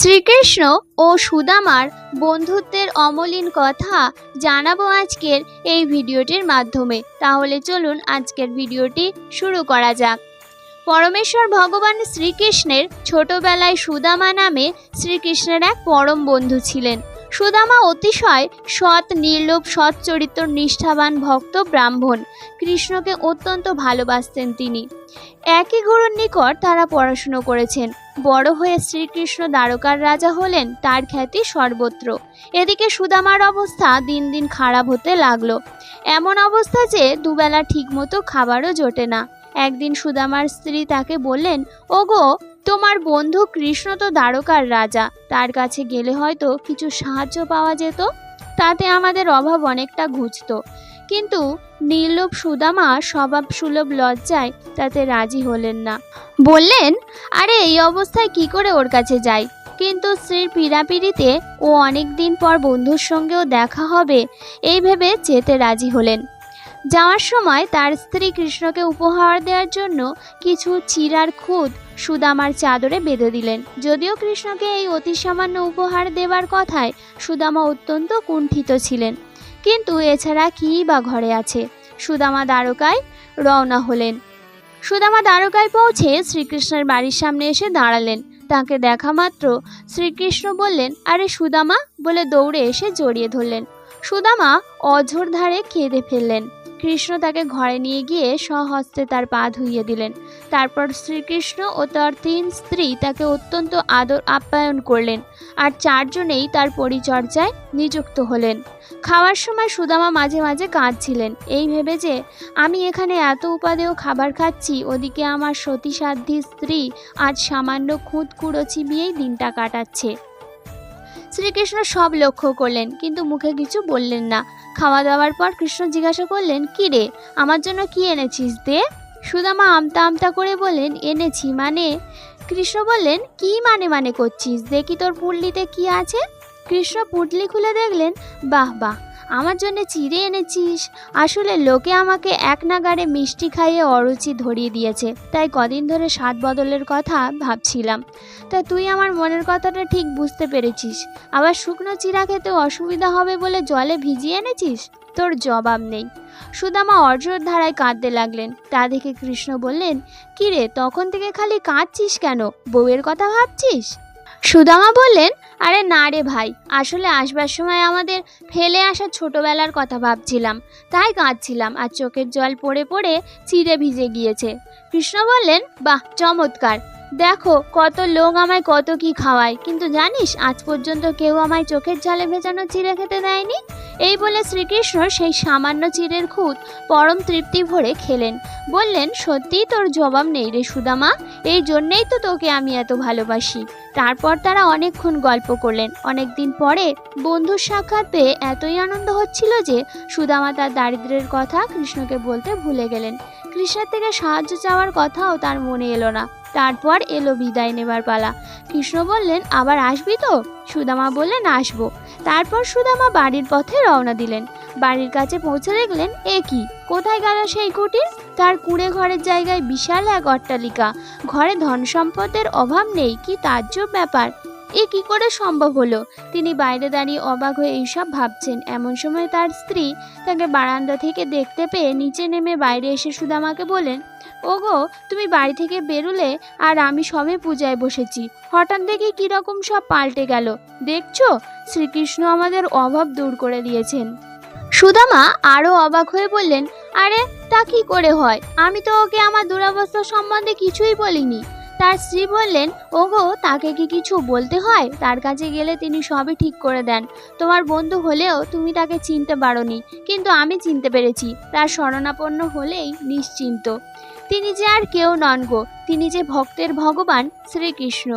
শ্রীকৃষ্ণ ও সুদামার বন্ধুত্বের অমলিন কথা জানাব আজকের এই ভিডিওটির মাধ্যমে। তাহলে চলুন আজকের ভিডিওটি শুরু করা যাক। পরমেশ্বর ভগবান শ্রীকৃষ্ণের ছোটবেলায় সুদামা নামে শ্রীকৃষ্ণের এক পরম বন্ধু ছিলেন। সুদামা অতিশয় সৎ, নির্লোভ, সৎ চরিত্র নিষ্ঠাবান ভক্ত ব্রাহ্মণ। কৃষ্ণকে অত্যন্ত ভালোবাসতেন তিনি। একই গুরুর নিকট তারা পড়াশুনো করেছেন। বড় হয়ে শ্রীকৃষ্ণ দ্বারকার রাজা হলেন, তার খ্যাতি সর্বত্র। এদিকে সুদামার অবস্থা দিন দিন খারাপ হতে লাগল। এমন অবস্থা যে দুবেলা ঠিকমতো খাবারও জোটে না। একদিন সুদামার স্ত্রী তাকে বললেন, ওগো, তোমার বন্ধু কৃষ্ণ তো দ্বারকার রাজা। তার কাছে গেলে হয়তো কিছু সাহায্য পাওয়া যেত? তাতে আমাদের অভাব অনেকটা ঘুচত। কিন্তু নির্লোভ সুদামা স্বভাব সুলভ লজ্জায় তাতে রাজি হলেন না। বললেন, আরে, এই অবস্থায় কি করে ওর কাছে যাই? কিন্তু স্ত্রীর পীড়াপিড়িতে ও অনেক দিন পর বন্ধুর সঙ্গেও দেখা হবে, এই ভেবে যেতে রাজি হলেন। যাওয়ার সময় তার স্ত্রী কৃষ্ণকে উপহার দেওয়ার জন্য কিছু চিরার খুদ সুদামার চাদরে বেঁধে দিলেন। যদিও কৃষ্ণকে এই অতি সামান্য উপহার দেবার কথায় সুদামা অত্যন্ত কুণ্ঠিত ছিলেন। কিন্তু এছাড়া কী বা ঘরে আছে? সুদামা দ্বারকায় রওনা হলেন। সুদামা দ্বারকায় পৌঁছে শ্রীকৃষ্ণের বাড়ির সামনে এসে দাঁড়ালেন। তাকে দেখা মাত্র শ্রীকৃষ্ণ বললেন, আরে সুদামা, বলে দৌড়ে এসে জড়িয়ে ধরলেন। সুদামা অঝোর ধারে কেঁদে ফেললেন। কৃষ্ণ তাকে ঘরে নিয়ে গিয়ে স্বহস্তে তার পা ধুইয়ে দিলেন। তারপর শ্রীকৃষ্ণ ও তার তিন স্ত্রী তাকে অত্যন্ত আদর আপ্যায়ন করলেন আর চারজনেই তার পরিচর্যায় নিযুক্ত হলেন। খাওয়ার সময় সুদামা মাঝে মাঝে কাঁদছিলেন। এই ভেবে যে, আমি এখানে এত উপাদেয় খাবার খাচ্ছি, ওদিকে আমার সতী সাধ্যী স্ত্রী আজ সামান্য খুঁত কুড়ো চিবিয়েই দিনটা কাটাচ্ছে। শ্রীকৃষ্ণ সব লক্ষ্য করলেন, কিন্তু মুখে কিছু বললেন না। খাওয়া দাওয়ার পর কৃষ্ণ জিজ্ঞাসা করলেন, কি রে, আমার জন্য কি এনেছিস দে? সুদামা আমতা আমতা করে বলেন এনেছি মানে? কৃষ্ণ বললেন, কি মানে মানে করছিস? দেখি তোর পুটলিতে কি আছে? কৃষ্ণ পুটলি খুলে দেখলেন, বাহ বাহ আমার জন্য চিড়ে এনেছিস? আসলে লোকে আমাকে এক নাগারে মিষ্টি খাইয়ে অরুচি ধরিয়ে দিয়েছে, তাই কদিন ধরে স্বাদ বদলের কথা ভাবছিলাম। তা তুই আমার মনের কথাটা ঠিক বুঝতে পেরেছিস। আবার শুকনো চিরা খেতে অসুবিধা হবে বলে জলে ভিজিয়ে এনেছিস? তোর জবাব নেই। সুদামা অর্জর ধারায় কাঁদতে লাগলেন। তা দেখে কৃষ্ণ বললেন, কিরে, তখন থেকে খালি কাঁদছিস কেন? বউয়ের কথা ভাবছিস? সুদামা বললেন, আরে না রে ভাই, আসলে আসবার সময় আমাদের ফেলে আসা ছোটবেলার কথা ভাবছিলাম। তাই কাঁদছিলাম আর চোখের জল পড়ে পড়ে চিড়ে ভিজে গিয়েছে। কৃষ্ণ বললেন, বাহ, চমৎকার। দেখো, কত লোক আমায় কত কি খাওয়ায়। কিন্তু জানিস, আজ পর্যন্ত কেউ আমায় চোখের জলে ভেজানো চিড়ে খেতে দেয়নি? এই বলে শ্রীকৃষ্ণ সেই সামান্য চিরের খুঁত পরম তৃপ্তি ভরে খেলেন। বললেন, সত্যিই তোর জবাব নেই রে সুদামা। এই জন্যেই তো তোকে আমি এত ভালোবাসি। তারপর তারা অনেকক্ষণ গল্প করলেন। অনেক দিন পরে বন্ধুর সাক্ষাৎ পেয়ে এতই আনন্দ হচ্ছিল যে সুদামা তার দারিদ্রের কথা কৃষ্ণকে বলতে ভুলে গেলেন। কৃষ্ণের থেকে সাহায্য চাওয়ার কথাও তার মনে এলো না। তারপর এলো বিদায় নেবার পালা। কৃষ্ণ বললেন, আবার আসবি তো? সুদামা বললেন, আসব। তারপর সুদামা বাড়ির পথে রওনা দিলেন। বাড়ির কাছে পৌঁছে দেখলেন, এ কি? কোথায় গেল সেই কুটির? তার কুড়ে ঘরের জায়গায় বিশাল এক অট্টালিকা। ঘরে ধন সম্পদের অভাব নেই, কি তাজ্জব ব্যাপার? এ কি করে সম্ভব হলো? তিনি বাইরে দাঁড়িয়ে অবাক হয়ে এইসব ভাবছেন। এমন সময় তার স্ত্রী তাকে বারান্দা থেকে দেখতে পেয়ে নিচে নেমে বাইরে এসে সুদামাকে বলেন, ওগো, তুমি বাড়ি থেকে বেরোলে আর আমি সবে পূজায় বসেছি। হঠাৎ দেখি কীরকম সব পাল্টে গেল। দেখছ? শ্রীকৃষ্ণ আমাদের অভাব দূর করে দিয়েছেন। সুদামা আরও অবাক হয়ে বললেন, আরে, তা কি করে হয়? আমি তো ওকে আমার দুরাবস্থা সম্বন্ধে কিছুই বলিনি। তার স্ত্রী বললেন, ওগো, তাকে কি কিছু বলতে হয়? তার কাছে গেলে তিনি সবই ঠিক করে দেন। তোমার বন্ধু হলেও তুমি তাকে চিনতে পারোনি, কিন্তু আমি চিনতে পেরেছি। তার শরণাপন্ন হলেই নিশ্চিন্ত। তিনি যে আর কেউ নন গো। তিনি যে ভক্তের ভগবান শ্রীকৃষ্ণ।